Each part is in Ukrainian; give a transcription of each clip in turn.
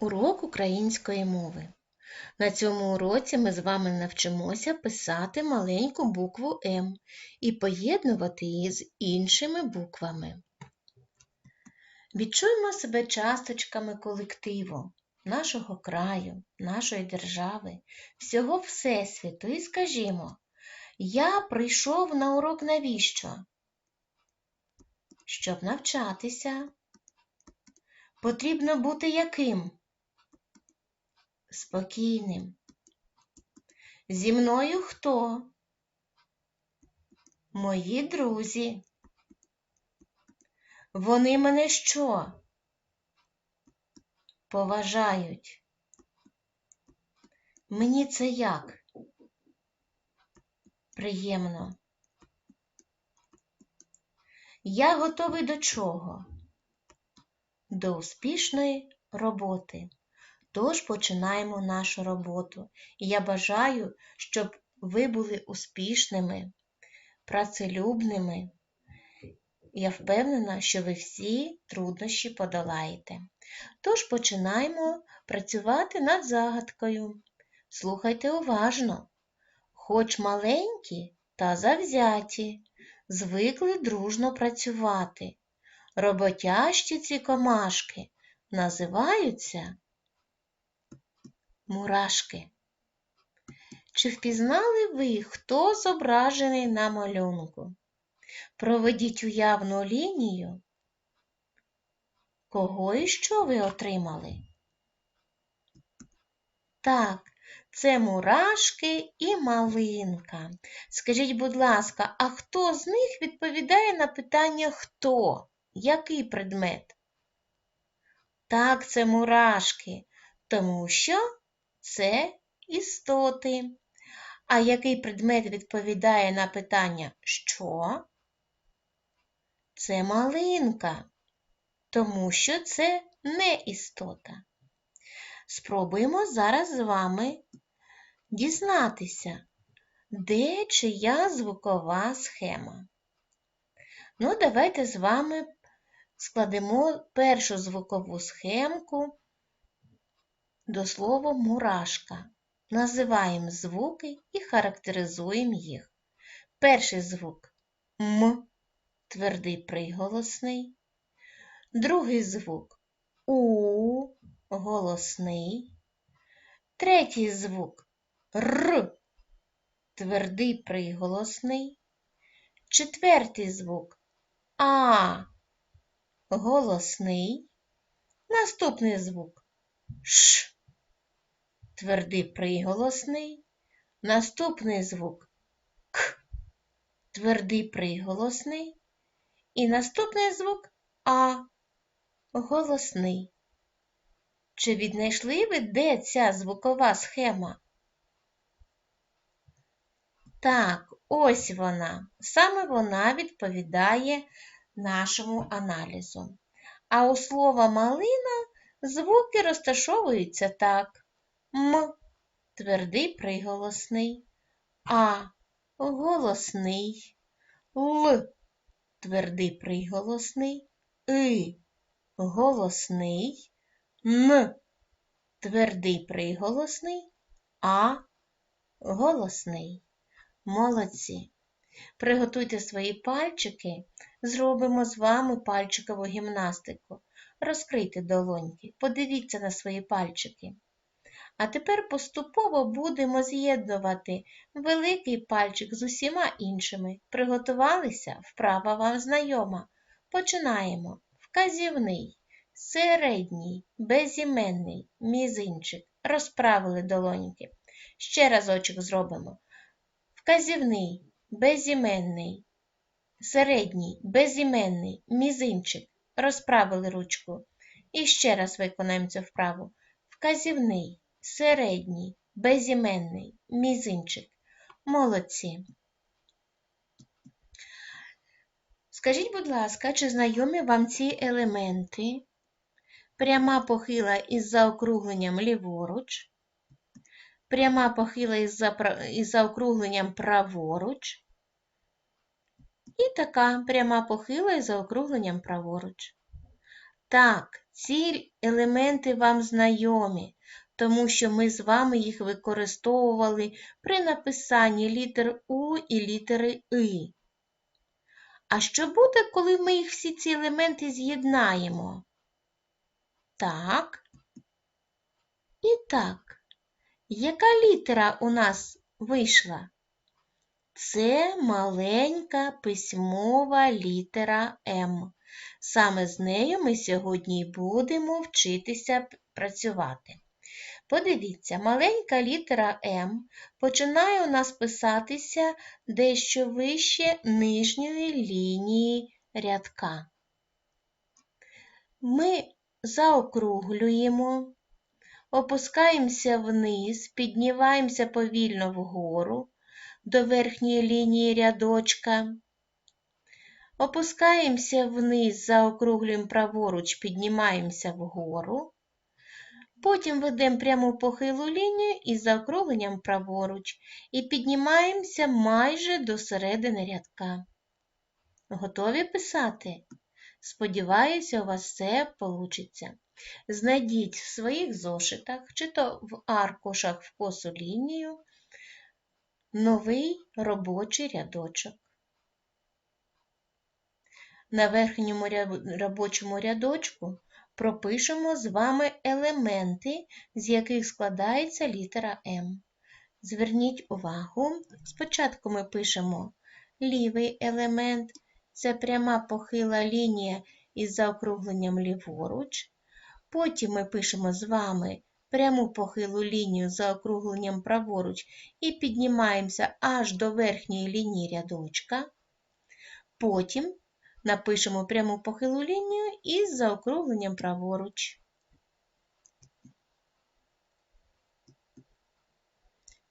Урок української мови. На цьому уроці ми з вами навчимося писати маленьку букву М і поєднувати її з іншими буквами. Відчуємо себе часточками колективу, нашого краю, нашої держави, всього Всесвіту і скажімо, я прийшов на урок навіщо? Щоб навчатися. Потрібно бути яким? Спокійним. Зі мною хто? Мої друзі. Вони мене що? Поважають. Мені це як? Приємно. Я готовий до чого? До успішної роботи. Тож починаємо нашу роботу. І я бажаю, щоб ви були успішними, працелюбними. Я впевнена, що ви всі труднощі подолаєте. Тож починаємо працювати над загадкою. Слухайте уважно, хоч маленькі та завзяті, звикли дружно працювати. Роботящі ці комашки називаються мурашки. Чи впізнали ви, хто зображений на малюнку? Проведіть уявну лінію. Кого і що ви отримали? Так, це мурашки і малинка. Скажіть, будь ласка, а хто з них відповідає на питання хто? Який предмет? Так, це мурашки, тому що це істоти. А який предмет відповідає на питання що? Це малинка, тому що це не істота. Спробуємо зараз з вами дізнатися, де чия звукова схема. Ну, давайте з вами складемо першу звукову схемку до слова мурашка. Називаємо звуки і характеризуємо їх. Перший звук М, твердий приголосний. Другий звук У, голосний. Третій звук Р, твердий приголосний. Четвертий звук А, голосний. Наступний звук Ш, твердий приголосний. Наступний звук К, твердий приголосний. І наступний звук А, голосний. Чи віднайшли ви, де ця звукова схема? Так, ось вона. Саме вона відповідає нашому аналізу. А у слова малина звуки розташовуються так. М. Твердий приголосний, А. Голосний, Л. Твердий приголосний, И. Голосний, Н. Твердий приголосний, А. Голосний. Молодці. Приготуйте свої пальчики, зробимо з вами пальчикову гімнастику. Розкрийте долоньки, подивіться на свої пальчики. А тепер поступово будемо з'єднувати великий пальчик з усіма іншими. Приготувалися? Вправа вам знайома. Починаємо. Вказівний, середній, безіменний, мізинчик. Розправили долоньки. Ще разочок зробимо. Вказівний, безіменний, середній, безіменний, мізинчик. Розправили ручку. І ще раз виконаємо цю вправу. Вказівний, середній, безіменний, мізинчик. Молодці. Скажіть, будь ласка, чи знайомі вам ці елементи? Пряма похила із заокругленням ліворуч, пряма похила із, заокругленням праворуч, і така пряма похила із заокругленням праворуч. Так, Ці елементи вам знайомі, тому що ми з вами їх використовували при написанні літер У і літери И. А що буде, коли ми їх всі ці елементи з'єднаємо? Так. І так. Яка літера у нас вийшла? Це маленька письмова літера М. Саме з нею ми сьогодні будемо вчитися працювати. Подивіться, маленька літера М починає у нас писатися дещо вище нижньої лінії рядка. Ми заокруглюємо, опускаємося вниз, піднімаємося повільно вгору до верхньої лінії рядочка. Опускаємося вниз, заокруглюємо праворуч, піднімаємося вгору. Потім ведемо пряму похилу лінію із заокругленням праворуч і піднімаємося майже до середини рядка. Готові писати? Сподіваюся, у вас все вийде. Знайдіть в своїх зошитах чи то в аркушах в косу лінію новий робочий рядочок. На верхньому робочому рядочку пропишемо з вами елементи, з яких складається літера М. Зверніть увагу, спочатку ми пишемо лівий елемент, це пряма похила лінія із заокругленням ліворуч. Потім ми пишемо з вами пряму похилу лінію з заокругленням праворуч і піднімаємося аж до верхньої лінії рядочка. Потім напишемо пряму похилу лінію із заокругленням праворуч.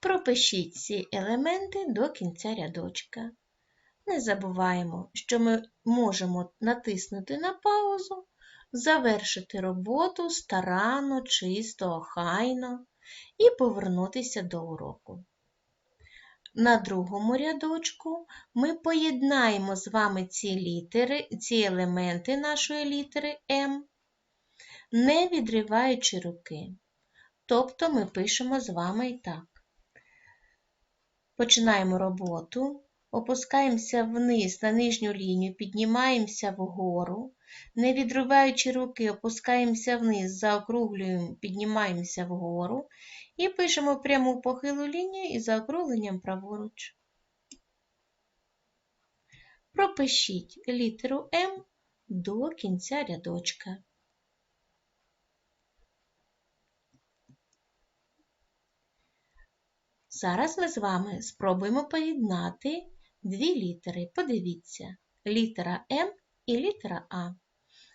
Пропишіть ці елементи до кінця рядочка. Не забуваємо, що ми можемо натиснути на паузу, завершити роботу старанно, чисто, охайно і повернутися до уроку. На другому рядочку ми поєднаємо з вами ці літери, ці елементи нашої літери М, не відриваючи руки. Тобто ми пишемо з вами і так. Починаємо роботу, опускаємося вниз на нижню лінію, піднімаємося вгору, не відриваючи руки, опускаємося вниз, заокруглюємо, піднімаємося вгору і пишемо пряму похилу лінію із заокругленням праворуч. Пропишіть літеру М до кінця рядочка. Зараз ми з вами спробуємо поєднати дві літери. Подивіться, літера М і літера А.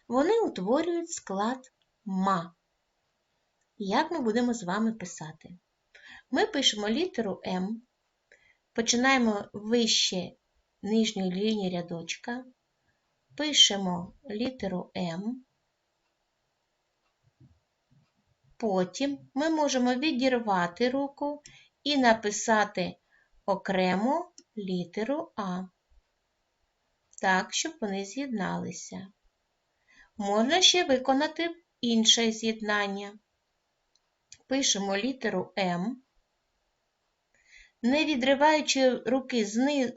Вони утворюють склад ма. Як ми будемо з вами писати? Ми пишемо літеру М, починаємо вище нижньої лінії рядочка, пишемо літеру М. Потім ми можемо відірвати руку і написати окремо літеру А, так, щоб вони з'єдналися. Можна ще виконати інше з'єднання. Пишемо літеру М. Не відриваючи руки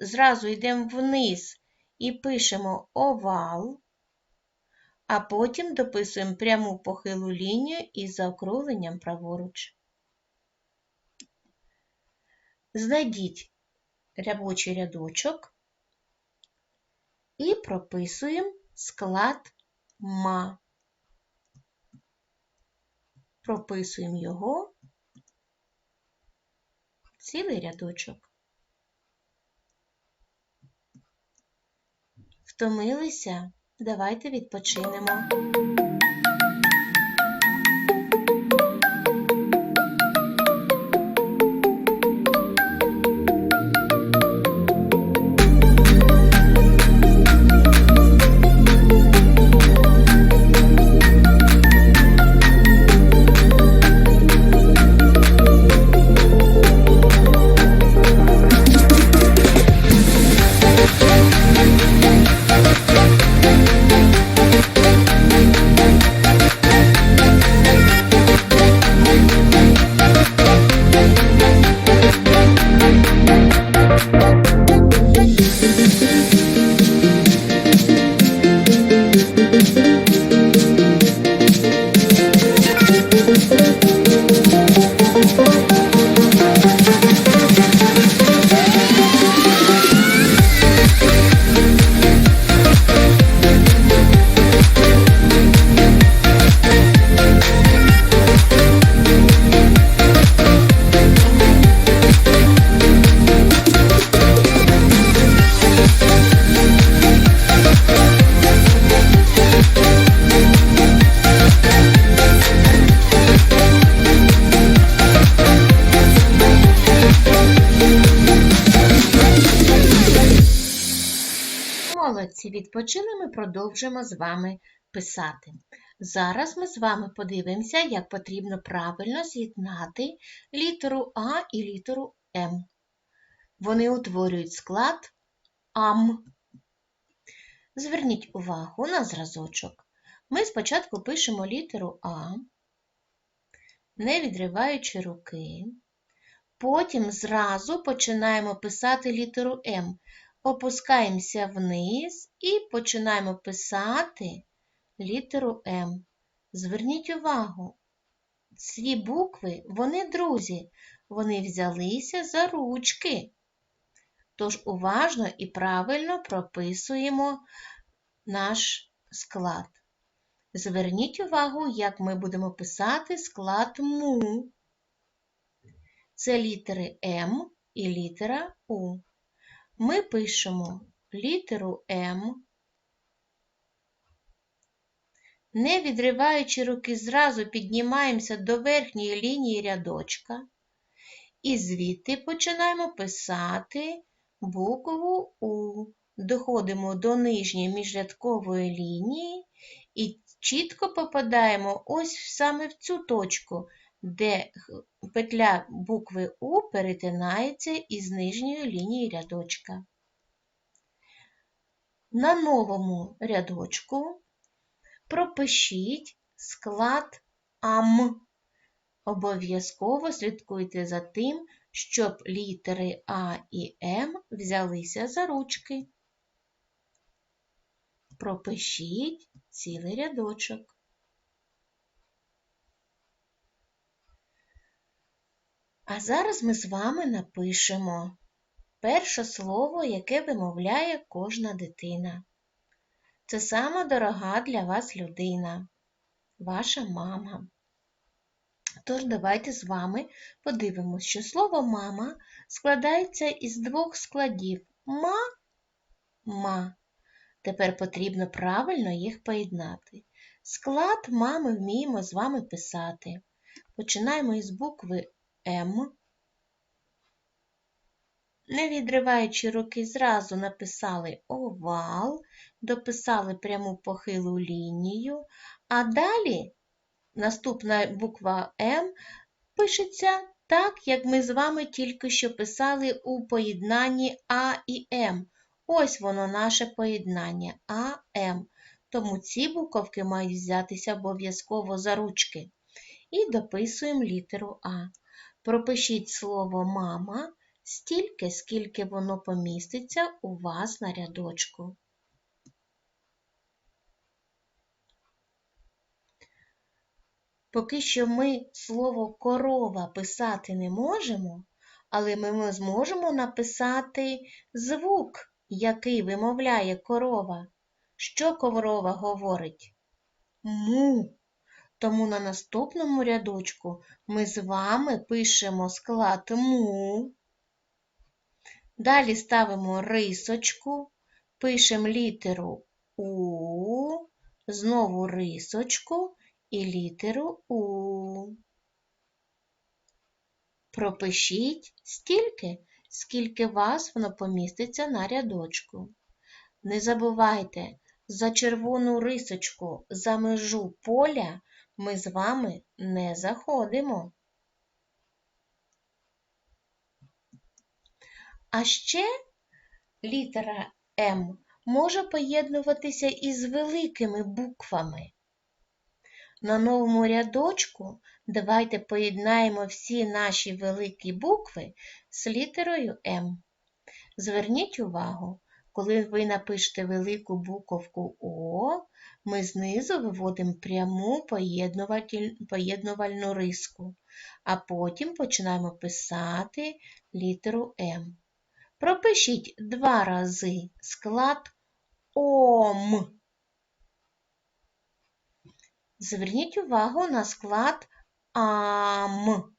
зразу йдемо вниз і пишемо овал, а потім дописуємо пряму похилу лінію із заокругленням праворуч. Знайдіть робочий рядочок і прописуємо склад ма. Прописуємо його цілий рядочок. Втомилися? Давайте відпочинемо. Продовжимо з вами писати. Зараз ми з вами подивимося, як потрібно правильно з'єднати літеру А і літеру М. Вони утворюють склад АМ. Зверніть увагу на зразочок. Ми спочатку пишемо літеру А, не відриваючи руки. Потім зразу починаємо писати літеру М. Опускаємося вниз і починаємо писати літеру М. Зверніть увагу, ці букви, вони друзі, вони взялися за ручки. Тож уважно і правильно прописуємо наш склад. Зверніть увагу, як ми будемо писати склад МУ. Це літери М і літера У. Ми пишемо літеру М, не відриваючи руки, зразу піднімаємося до верхньої лінії рядочка і звідти починаємо писати букву У. Доходимо до нижньої міжрядкової лінії і чітко попадаємо ось саме в цю точку, де петля букви У перетинається із нижньою лінією рядочка. На новому рядочку пропишіть склад АМ. Обов'язково слідкуйте за тим, щоб літери А і М взялися за ручки. Пропишіть цілий рядочок. А зараз ми з вами напишемо перше слово, яке вимовляє кожна дитина. Це сама дорога для вас людина, ваша мама. Тож давайте з вами подивимося, що слово мама складається із двох складів ма ма. Тепер потрібно правильно їх поєднати. Склад мами вміємо з вами писати. Починаємо із букви М. Не відриваючи руки, зразу написали овал, дописали пряму похилу лінію, а далі наступна буква М пишеться так, як ми з вами тільки що писали у поєднанні А і М. Ось воно наше поєднання А, М. Тому ці буковки мають взятися обов'язково за ручки. І дописуємо літеру А. Пропишіть слово мама стільки, скільки воно поміститься у вас на рядочку. Поки що ми слово корова писати не можемо, але ми зможемо написати звук, який вимовляє корова. Що корова говорить? Му. Тому на наступному рядочку ми з вами пишемо склад му. Далі ставимо рисочку, пишемо літеру У, знову рисочку і літеру У. Пропишіть стільки, скільки вас воно поміститься на рядочку. Не забувайте, за червону рисочку за межу поля ми з вами не заходимо. А ще літера М може поєднуватися із великими буквами. На новому рядочку давайте поєднаємо всі наші великі букви з літерою М. Зверніть увагу, коли ви напишете велику буковку О, ми знизу виводимо пряму поєднувальну риску, а потім починаємо писати літеру М. Пропишіть два рази склад ОМ. Зверніть увагу на склад АМ.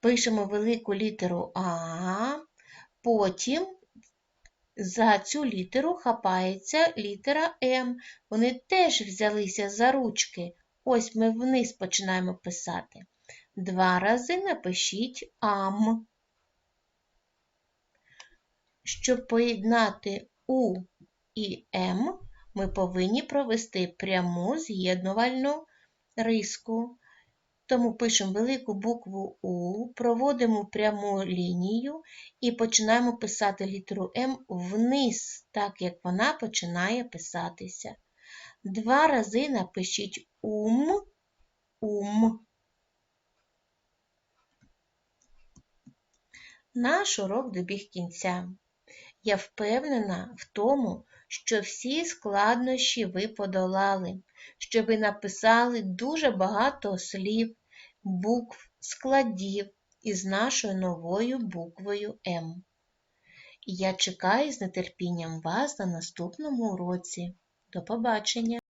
Пишемо велику літеру А, потім за цю літеру хапається літера М. Вони теж взялися за ручки. Ось ми вниз починаємо писати. Два рази напишіть АМ. Щоб поєднати У і М ми повинні провести пряму з'єднувальну риску. Тому пишемо велику букву У, проводимо пряму лінію і починаємо писати літеру М вниз, так як вона починає писатися. Два рази напишіть ум, ум. Наш урок добіг кінця. Я впевнена в тому, що всі складнощі ви подолали, що ви написали дуже багато слів, букв, складів із нашою новою буквою М. І я чекаю з нетерпінням вас на наступному уроці. До побачення!